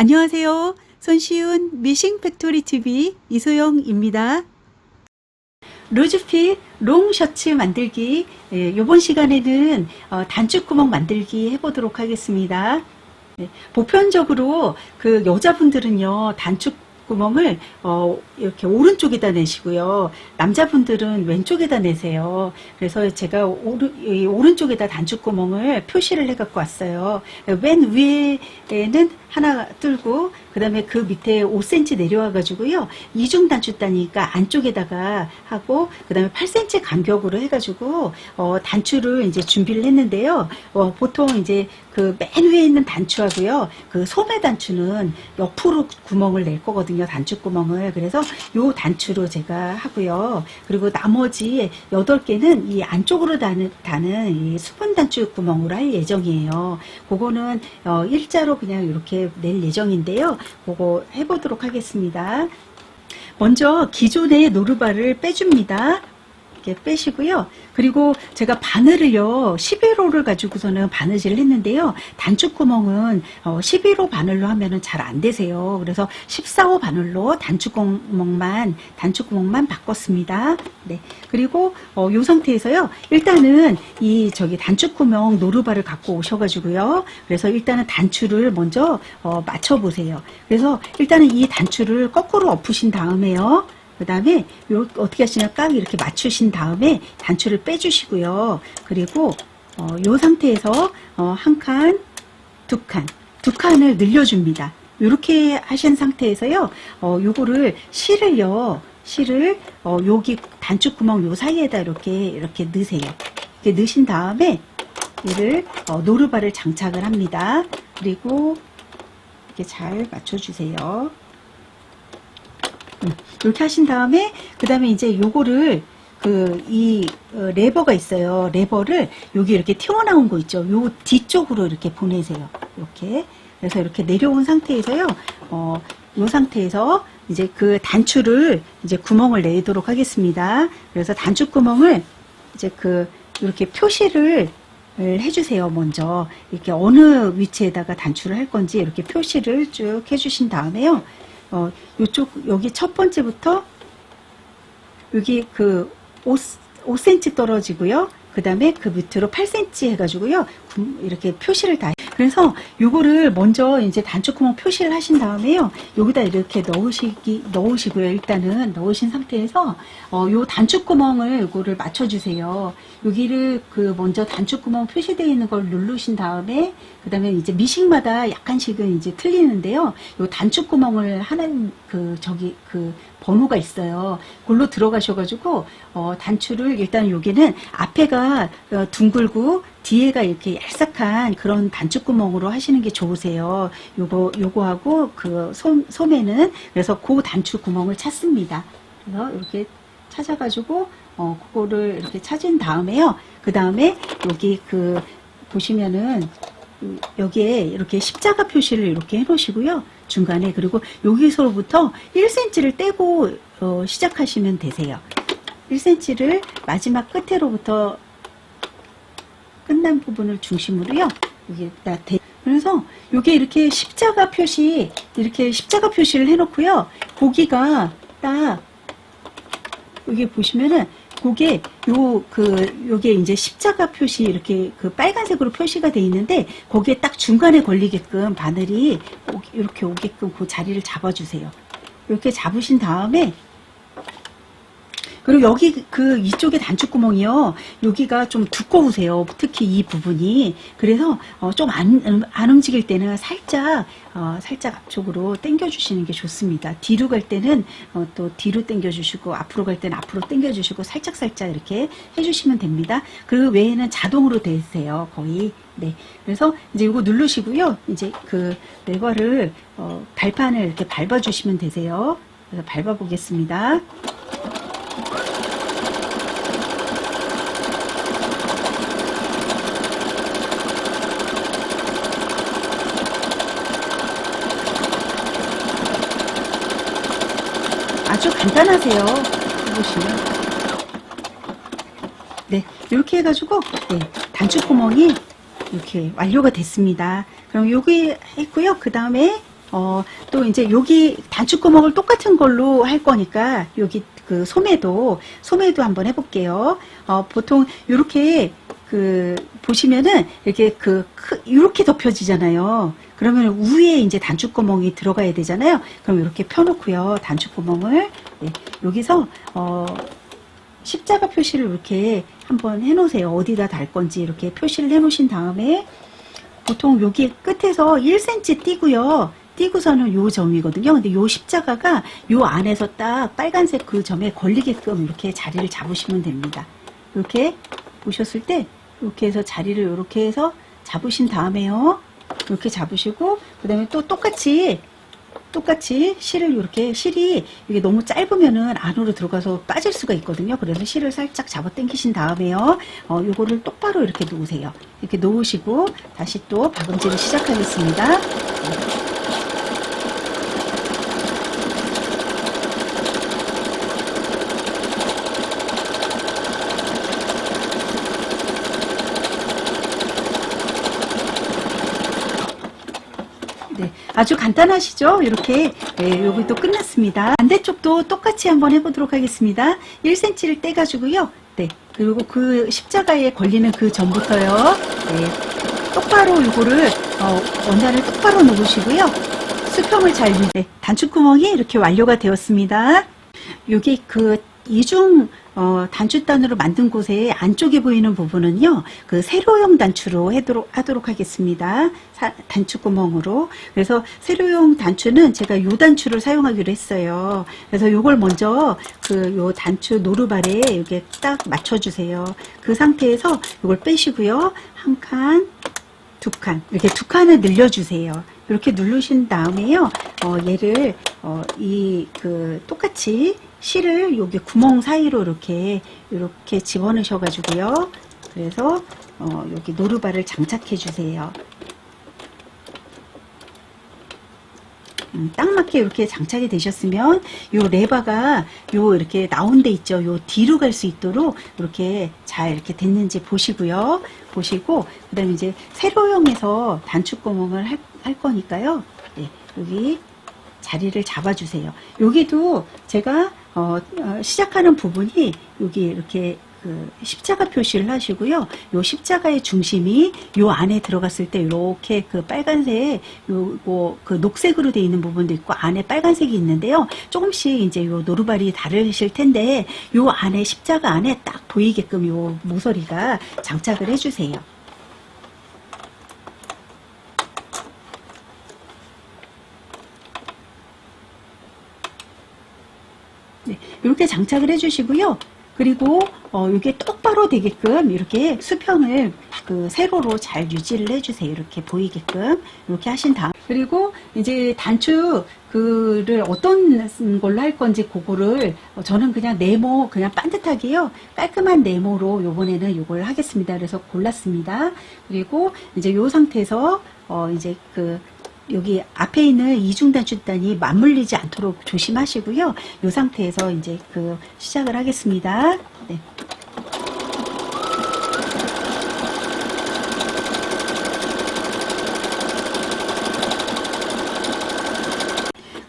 안녕하세요. 손쉬운 미싱 팩토리 TV 이소영입니다. 로즈필 롱 셔츠 만들기 예, 이번 시간에는 어, 단축 구멍 만들기 해보도록 하겠습니다. 예, 보편적으로 그 여자분들은요 단축 구멍을 어, 이렇게 오른쪽에다 내시고요. 남자분들은 왼쪽에다 내세요. 그래서 제가 오른, 이 오른쪽에다 단축 구멍을 표시를 해갖고 왔어요. 맨 위에는 하나 뚫고 그다음에 그 밑에 5cm 내려와 가지고요. 이중 단추다니까 안쪽에다가 하고 그다음에 8cm 간격으로 해 가지고 어 단추를 이제 준비를 했는데요. 어 보통 이제 그 맨 위에 있는 단추하고요. 그 소매 단추는 옆으로 구멍을 낼 거거든요. 단추 구멍을. 그래서 요 단추로 제가 하고요. 그리고 나머지 8개는 이 안쪽으로 다는, 다는 이 수분 단추 구멍으로 할 예정이에요. 그거는 어 일자로 그냥 이렇게 낼 예정인데요. 그거 해보도록 하겠습니다. 먼저 기존의 노루발을 빼줍니다. 이렇게 빼시고요. 그리고 제가 바늘을요, 11호를 가지고서는 바느질을 했는데요. 단축 구멍은 어, 11호 바늘로 하면은 잘 안 되세요. 그래서 14호 바늘로 단축 구멍만, 단축 구멍만 바꿨습니다. 네. 그리고 어, 요 상태에서요. 일단은 이 저기 단축 구멍 노루발을 갖고 오셔가지고요. 그래서 일단은 단추를 먼저 어, 맞춰 보세요. 그래서 일단은 이 단추를 거꾸로 엎으신 다음에요. 그 다음에 요 어떻게 하시냐 깍 이렇게 맞추신 다음에 단추를 빼주시고요. 그리고 어, 요 상태에서 어, 한 칸, 두 칸, 두 칸을 늘려줍니다. 이렇게 하신 상태에서요. 어, 요거를 실을요. 실을 어, 여기 단축구멍 요 사이에다 이렇게 이렇게 넣으세요. 이렇게 넣으신 다음에 얘를 어, 노루발을 장착을 합니다. 그리고 이렇게 잘 맞춰주세요. 음, 이렇게 하신 다음에 그 다음에 이제 요거를 그 이 레버가 있어요. 레버를 여기 이렇게 튀어나온 거 있죠. 요 뒤쪽으로 이렇게 보내세요. 이렇게 그래서 이렇게 내려온 상태에서요. 어, 요 상태에서 이제 그 단추를 이제 구멍을 내도록 하겠습니다. 그래서 단추 구멍을 이제 그 이렇게 표시를 해주세요. 먼저 이렇게 어느 위치에다가 단추를 할 건지 이렇게 표시를 쭉 해주신 다음에요. 어, 요쪽, 여기 첫 번째부터, 여기 그 5, 5cm 떨어지고요. 그 다음에 그 밑으로 8cm 해가지고요. 구- 이렇게 표시를 다. 그래서 요거를 먼저 이제 단축구멍 표시를 하신 다음에요. 여기다 이렇게 넣으시기, 넣으시고요. 일단은 넣으신 상태에서, 어, 요 단축구멍을 요거를 맞춰주세요. 여기를 그 먼저 단축구멍 표시되어 있는 걸 누르신 다음에, 그 다음에 이제 미식마다 약간씩은 이제 틀리는데요. 요 단축구멍을 하는 그, 저기, 그, 번호가 있어요. 그걸로 들어가셔가지고 어, 단추를 일단 여기는 앞에가 어, 둥글고 뒤에가 이렇게 얄싹한 그런 단추 구멍으로 하시는 게 좋으세요. 요거 요거하고 그 소, 소매는 그래서 그 단추 구멍을 찾습니다. 그래서 이렇게 찾아가지고 어 그거를 이렇게 찾은 다음에요. 그 다음에 여기 그 보시면은 여기에 이렇게 십자가 표시를 이렇게 해 놓으시고요. 중간에 그리고 여기서부터 1cm를 떼고 어, 시작하시면 되세요. 1cm를 마지막 끝으로부터 끝난 부분을 중심으로요. 여기다 대 그래서 요게 이렇게 십자가 표시 이렇게 십자가 표시를 해 놓고요. 고기가 딱 여기 보시면은 그게 요그 요게 이제 십자가 표시 이렇게 그 빨간색으로 표시가 돼 있는데 거기에 딱 중간에 걸리게끔 바늘이 오- 이렇게 오게끔 그 자리를 잡아주세요. 이렇게 잡으신 다음에 그리고 여기 그 이쪽에 단축구멍이요. 여기가 좀 두꺼우세요. 특히 이 부분이. 그래서 어, 좀안 안 움직일 때는 살짝 어, 살짝 앞쪽으로 당겨 주시는 게 좋습니다. 뒤로 갈 때는 어, 또 뒤로 당겨 주시고 앞으로 갈 때는 앞으로 당겨 주시고 살짝 살짝 이렇게 해 주시면 됩니다. 그 외에는 자동으로 되세요. 거의. 네. 그래서 이제 이거 누르시고요. 이제 그 레버를 어, 발판을 이렇게 밟아 주시면 되세요. 그래서 밟아 보겠습니다. 아주 간단하세요. 보시면. 네, 이렇게 해가지고, 네, 단축구멍이 이렇게 완료가 됐습니다. 그럼 여기 했고요. 그 다음에 어, 또 이제 여기 단추 구멍을 똑같은 걸로 할 거니까 여기 그 소매도 소매도 한번 해볼게요. 어, 보통 이렇게 그 보시면은 이렇게 그 크- 이렇게 덮여지잖아요. 그러면 위에 이제 단추구멍이 들어가야 되잖아요. 그럼 이렇게 펴놓고요. 단추구멍을 네, 여기서 어, 십자가 표시를 이렇게 한번 해놓으세요. 어디다 달 건지 이렇게 표시를 해놓으신 다음에 보통 여기 끝에서 1cm 띄고요. 띄고서는 요 점이거든요. 근데 요 십자가가 요 안에서 딱 빨간색 그 점에 걸리게끔 이렇게 자리를 잡으시면 됩니다. 이렇게 보셨을 때 이렇게 해서 자리를 이렇게 해서 잡으신 다음에요. 이렇게 잡으시고 그 다음에 또 똑같이 똑같이 실을 이렇게 실이 이게 너무 짧으면은 안으로 들어가서 빠질 수가 있거든요. 그래서 실을 살짝 잡아 당기신 다음에요. 어, 요거를 똑바로 이렇게 놓으세요. 이렇게 놓으시고 다시 또 박음질을 시작하겠습니다. 네, 아주 간단하시죠? 이렇게 네, 여기 또 끝났습니다. 반대쪽도 똑같이 한번 해보도록 하겠습니다. 1cm를 떼가지고요. 네, 그리고 그 십자가에 걸리는 그 점부터요. 네, 똑바로 이거를 어, 원단을 똑바로 놓으시고요. 수평을 잘 유. 네, 단추구멍이 이렇게 완료가 되었습니다. 여기 그 이중 어, 단추단으로 만든 곳에 안쪽에 보이는 부분은요, 그 세로용 단추로 하도록, 하도록 하겠습니다. 사- 단추 구멍으로. 그래서 세로용 단추는 제가 요 단추를 사용하기로 했어요. 그래서 요걸 먼저 그 요 단추 노루발에 이렇게 딱 맞춰주세요. 그 상태에서 요걸 빼시고요. 한 칸, 두 칸, 이렇게 두 칸을 늘려주세요. 이렇게 누르신 다음에요, 어, 얘를, 어, 이, 그, 똑같이 실을 여기 구멍 사이로 이렇게, 이렇게 집어넣으셔 가지고요. 그래서, 어, 여기 노루발을 장착해 주세요. 음, 딱 맞게 이렇게 장착이 되셨으면 요 레바가 요 이렇게 나온 데 있죠. 요 뒤로 갈 수 있도록 이렇게 잘 이렇게 됐는지 보시고요. 보시고 그 다음에 이제 세로형에서 단축구멍을 할, 할 거니까요. 네, 여기 자리를 잡아주세요. 여기도 제가 어, 어, 시작하는 부분이 여기 이렇게 그 십자가 표시를 하시고요. 요 십자가의 중심이 요 안에 들어갔을 때 이렇게 그 빨간색 요거 그 녹색으로 되어 있는 부분도 있고 안에 빨간색이 있는데요. 조금씩 이제 요 노루발이 다르실 텐데 요 안에 십자가 안에 딱 보이게끔 요 모서리가 장착을 해주세요. 네, 이렇게 장착을 해주시고요. 그리고 어, 이게 똑바로 되게끔 이렇게 수평을 그 세로로 잘 유지를 해주세요. 이렇게 보이게끔 이렇게 하신 다음 그리고 이제 단추 그를 어떤 걸로 할 건지 그거를 어, 저는 그냥 네모 그냥 반듯하게요 깔끔한 네모로 요번에는 요걸 하겠습니다. 그래서 골랐습니다. 그리고 이제 요 상태에서 어 이제 그 여기 앞에 있는 이중단추단이 맞물리지 않도록 조심하시고요. 이 상태에서 이제 그 시작을 하겠습니다. 네.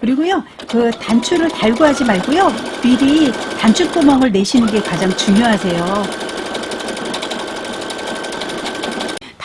그리고요, 그 단추를 달고 하지 말고요, 미리 단추구멍을 내시는 게 가장 중요하세요.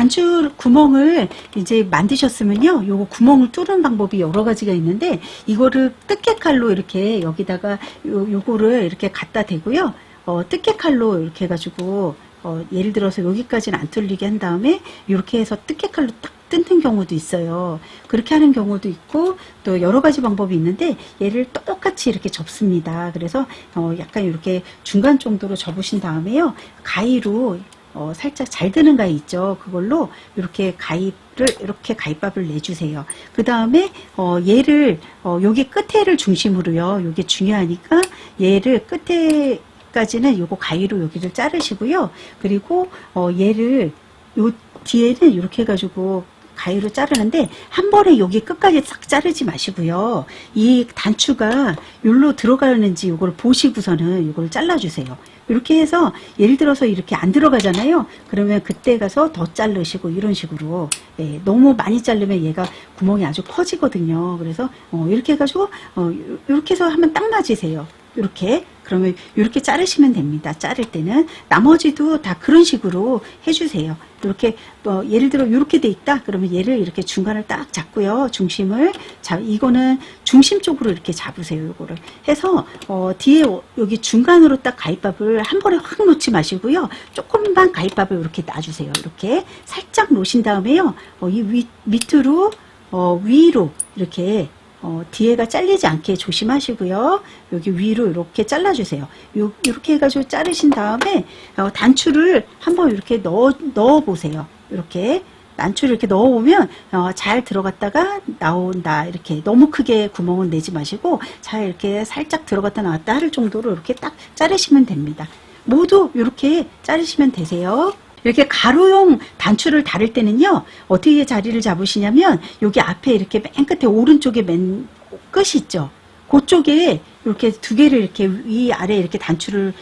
단추 구멍을 이제 만드셨으면요, 요거 구멍을 뚫는 방법이 여러 가지가 있는데, 이거를 뜯개칼로 이렇게 여기다가 요, 요거를 이렇게 갖다 대고요, 어, 뜯개칼로 이렇게 해가지고, 어, 예를 들어서 여기까지는 안 뚫리게 한 다음에, 이렇게 해서 뜯개칼로 딱 뜯는 경우도 있어요. 그렇게 하는 경우도 있고, 또 여러 가지 방법이 있는데, 얘를 똑같이 이렇게 접습니다. 그래서, 어, 약간 이렇게 중간 정도로 접으신 다음에요, 가위로 어, 살짝 잘 드는 가위 있죠. 그걸로 이렇게 가입을 이렇게 가입밥을 내주세요. 그 다음에 어, 얘를 어, 여기 끝에를 중심으로요. 이게 중요하니까 얘를 끝에 까지는 요거 가위로 여기를 자르시고요. 그리고 어, 얘를 요 뒤에는 이렇게 해가지고 가위로 자르는데 한 번에 여기 끝까지 싹 자르지 마시고요. 이 단추가 여기로 들어가는지 이걸 보시고서는 이걸 잘라주세요. 이렇게 해서 예를 들어서 이렇게 안 들어가잖아요. 그러면 그때 가서 더 자르시고 이런 식으로 예, 너무 많이 자르면 얘가 구멍이 아주 커지거든요. 그래서 어, 이렇게 해가지고 어, 이렇게 해서 하면 딱 맞으세요. 이렇게 그러면 이렇게 자르시면 됩니다. 자를 때는 나머지도 다 그런 식으로 해주세요. 이렇게 뭐 예를 들어 이렇게 돼 있다. 그러면 얘를 이렇게 중간을 딱 잡고요. 중심을 자 이거는 중심 쪽으로 이렇게 잡으세요. 요거를 해서 어, 뒤에 오- 여기 중간으로 딱 가위밥을 한 번에 확 놓지 마시고요. 조금만 가위밥을 이렇게 놔주세요. 이렇게 살짝 놓으신 다음에요. 어, 이 위, 밑으로 어, 위로 이렇게 어, 뒤에가 잘리지 않게 조심하시고요. 여기 위로 이렇게 잘라주세요. 요, 이렇게 해가지고 자르신 다음에 어, 단추를 한번 이렇게 넣어, 넣어 보세요. 이렇게 단추를 이렇게 넣어보면 어, 잘 들어갔다가 나온다. 이렇게 너무 크게 구멍은 내지 마시고 잘 이렇게 살짝 들어갔다 나왔다 할 정도로 이렇게 딱 자르시면 됩니다. 모두 이렇게 자르시면 되세요. 이렇게 가로용 단추를 다룰 때는요, 어떻게 자리를 잡으시냐면, 여기 앞에 이렇게 맨 끝에 오른쪽에 맨 끝이 있죠. 그쪽에 이렇게 두 개를 이렇게 위 아래 이렇게 단추를,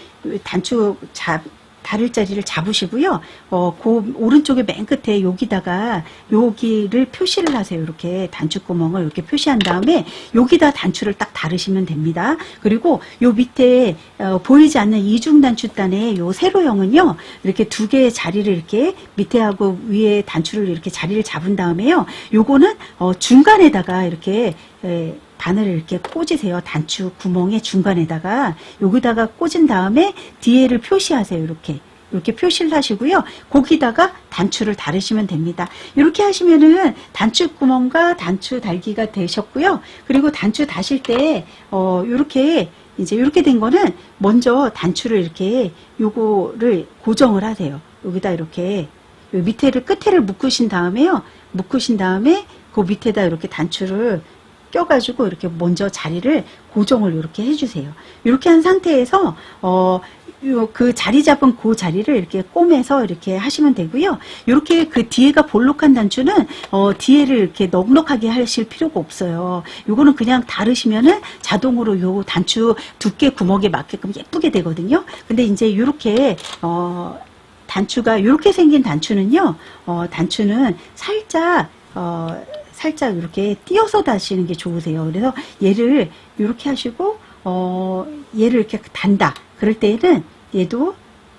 단추 잡, 다를 자리를 잡으시고요. 어, 그 오른쪽에 맨 끝에 여기다가 여기를 표시를 하세요. 이렇게 단추 구멍을 이렇게 표시한 다음에 여기다 단추를 딱 다르시면 됩니다. 그리고 요 밑에 어, 보이지 않는 이중 단추단의 요 세로형은요. 이렇게 두 개의 자리를 이렇게 밑에하고 위에 단추를 이렇게 자리를 잡은 다음에요. 요거는 어, 중간에다가 이렇게 에, 바늘을 이렇게 꽂으세요. 단추 구멍의 중간에다가 여기다가 꽂은 다음에 뒤에를 표시하세요. 이렇게 이렇게 표시를 하시고요. 거기다가 단추를 다르시면 됩니다. 이렇게 하시면은 단추 구멍과 단추 달기가 되셨고요. 그리고 단추 다실 때 어, 이렇게 이제 이렇게 된 거는 먼저 단추를 이렇게 요거를 고정을 하세요. 여기다 이렇게 요 밑에를 끝에를 묶으신 다음에요. 묶으신 다음에 그 밑에다 이렇게 단추를 껴가지고 이렇게 먼저 자리를 고정을 이렇게 해주세요. 이렇게 한 상태에서 어, 요, 그 자리 잡은 그 자리를 이렇게 꼬매서 이렇게 하시면 되고요. 이렇게 그 뒤에가 볼록한 단추는 어, 뒤에를 이렇게 넉넉하게 하실 필요가 없어요. 요거는 그냥 다르시면은 자동으로 요 단추 두께 구멍에 맞게끔 예쁘게 되거든요. 근데 이제 이렇게 어, 단추가 이렇게 생긴 단추는요. 어, 단추는 살짝 어, 살짝 이렇게 띄어서 다시는 게 좋으세요. 그래서 얘를 이렇게 하시고 어, 얘를 이렇게 단다. 그럴 때에는 얘도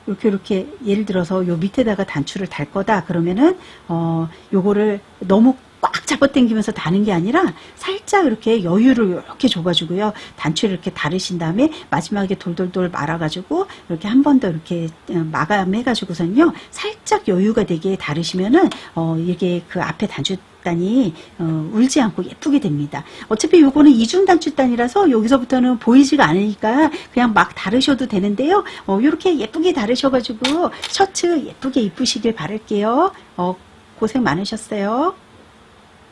이렇게 이렇게 예를 들어서 요 밑에다가 단추를 달 거다 그러면은 어 요거를 너무 꽉 잡아당기면서 다는 게 아니라 살짝 이렇게 여유를 이렇게 줘가지고요 단추를 이렇게 다르신 다음에 마지막에 돌돌돌 말아가지고 이렇게 한 번 더 이렇게 어, 마감해가지고선요 살짝 여유가 되게 다르시면은 어 이게 그 앞에 단이 어, 울지 않고 예쁘게 됩니다. 어차피 요거는 이중 단추단이라서 여기서부터는 보이지가 않으니까 그냥 막 다르셔도 되는데요. 어, 이렇게 예쁘게 다르셔가지고 셔츠 예쁘게 입으시길 바랄게요. 어, 고생 많으셨어요.